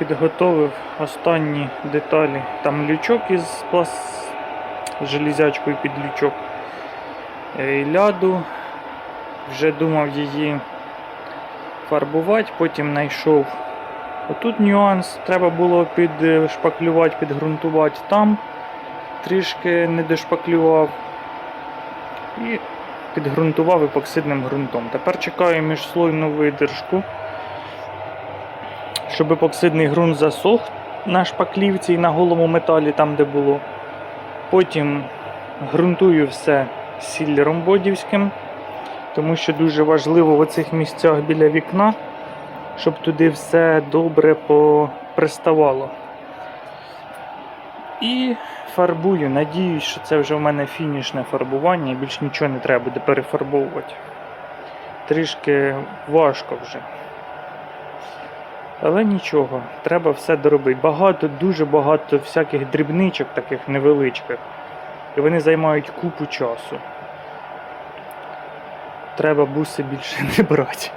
підготовив останні деталі. Там лючок із плас... з железячкою під лючок. Е, І ляду. Вже думав її фарбувати, потім знайшов. Отут нюанс, треба було підшпаклювати, підґрунтувати там. Трішки не дошпаклював. І підґрунтував епоксидним ґрунтом. Тепер чекаю міжслойну видержку, щоб епоксидний ґрунт засох на шпаклівці і на голому металі, там де було. Потім ґрунтую все сіллером бодівським, тому що дуже важливо в оцих місцях біля вікна, щоб туди все добре поприставало. І фарбую. Надіюсь, що це вже в мене фінішне фарбування і більш нічого не треба буде перефарбовувати. Трішки важко вже. Але нічого, треба все доробити. Багато, дуже багато всяких дрібничок, таких невеличких. І вони займають купу часу. Треба буси більше не брати.